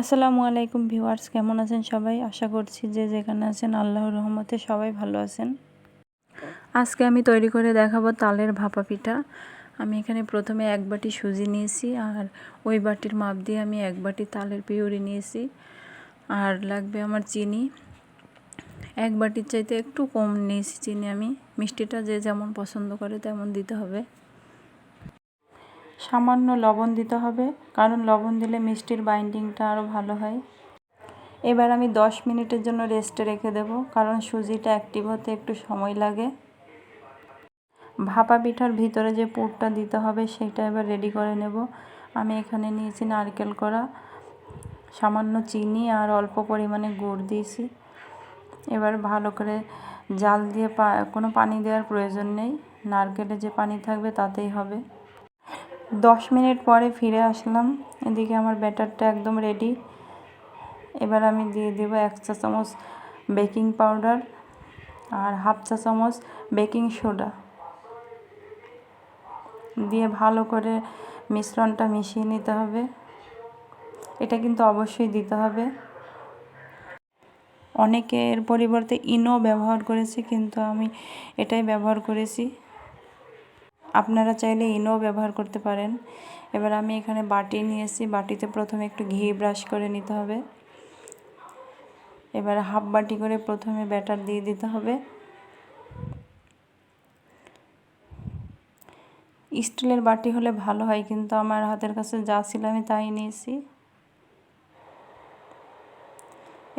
আসসালামু আলাইকুম ভিউয়ার্স, কেমন আছেন সবাই? আশা করছি যে যেখানে আছেন আল্লাহর রহমতে সবাই ভালো আছেন। আজকে আমি তৈরি করে দেখাবো তালের ভাপা পিঠা। আমি এখানে প্রথমে এক বাটি সুজি নিয়েছি আর ওই বাটির মাপ দিয়ে আমি এক বাটি তালের পিউরি নিয়েছি। আর লাগবে আমার চিনি। এক বাটির চাইতে একটু কম নিয়েছি চিনি আমি। মিষ্টিটা যে যেমন পছন্দ করে তেমন দিতে হবে। সামান্য লবণ দিতে হবে, কারণ লবণ দিলে মিষ্টির বাইন্ডিংটা আরও ভালো হয়। এবার আমি 10 মিনিটের জন্য রেস্টে রেখে দেব, কারণ সুজিটা অ্যাক্টিভ হতে একটু সময় লাগে। ভাপা পিঠার ভিতরে যে পুরটা দিতে হবে, সেটা এবার রেডি করে নেব। আমি এখানে নিয়েছি নারকেল করা, সামান্য চিনি আর অল্প পরিমাণে গুড় দিয়েছি। এবার ভালো করে জাল দিয়ে কোনো পানি দেওয়ার প্রয়োজন নেই। নারকেলে যে পানি থাকবে তাতেই হবে। দশ মিনিট পরে ফিরে আসলাম। এদিকে আমার ব্যাটারটা একদম রেডি এবার আমি দিয়ে দেব এক চা চামচ বেকিং পাউডার আর হাফ চা চামচ বেকিং সোডা দিয়ে ভালো করে মিশ্রণটা মিশিয়ে নিতে হবে। এটা কিন্তু অবশ্যই দিতে হবে। অনেকে এর পরিবর্তে ইনো ব্যবহার করেছে, কিন্তু আমি এটাই ব্যবহার করেছি। আপনারা চাইলে ইনো ব্যবহার করতে পারেন। এবার আমি এখানে বাটি নিয়েছি বাটিতে প্রথমে একটু ঘি ব্রাশ করে নিতে হবে। এবার হাফ বাটি করে প্রথমে ব্যাটার দিয়ে দিতে হবে। স্টিলের বাটি হলে ভালো হয়, কিন্তু আমার হাতের কাছে যা ছিল আমি তাই নিয়েছি।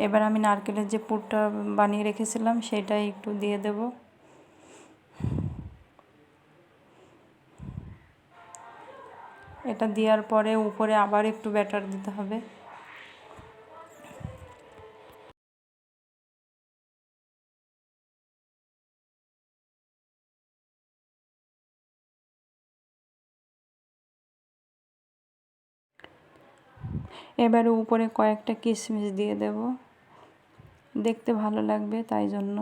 এবার আমি নারকেলের যে পুরটা বানিয়ে রেখেছিলাম, সেটাই একটু দিয়ে দেবো। এটা দেওয়ার পরে উপরে আবার একটু ব্যাটার দিতে হবে। এবারে উপরে কয়েকটা কিশমিশ দিয়ে দেব। দেখতে ভালো লাগবে তাই জন্য।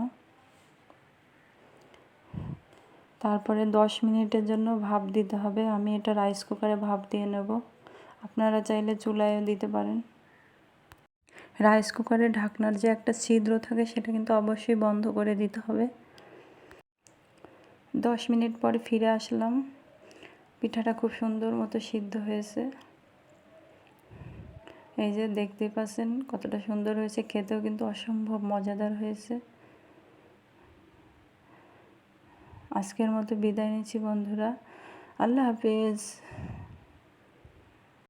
তারপরে দশ মিনিটের জন্য ভাপ দিতে হবে। আমি এটা রাইস কুকারে ভাপ দিয়ে নেব। আপনারা চাইলে চুলায়ও দিতে পারেন। রাইস কুকারে ঢাকনার যে একটা ছিদ্র থাকে, সেটা কিন্তু অবশ্যই বন্ধ করে দিতে হবে। দশ মিনিট পরে ফিরে আসলাম। পিঠাটা খুব সুন্দর মতো সিদ্ধ হয়েছে। এই যে দেখতে পাচ্ছেন, কতটা সুন্দর হয়েছে। খেতেও কিন্তু অসম্ভব মজাদার হয়েছে। আজকের মতো বিদায় নিচ্ছি বন্ধুরা। আল্লাহ হাফিজ।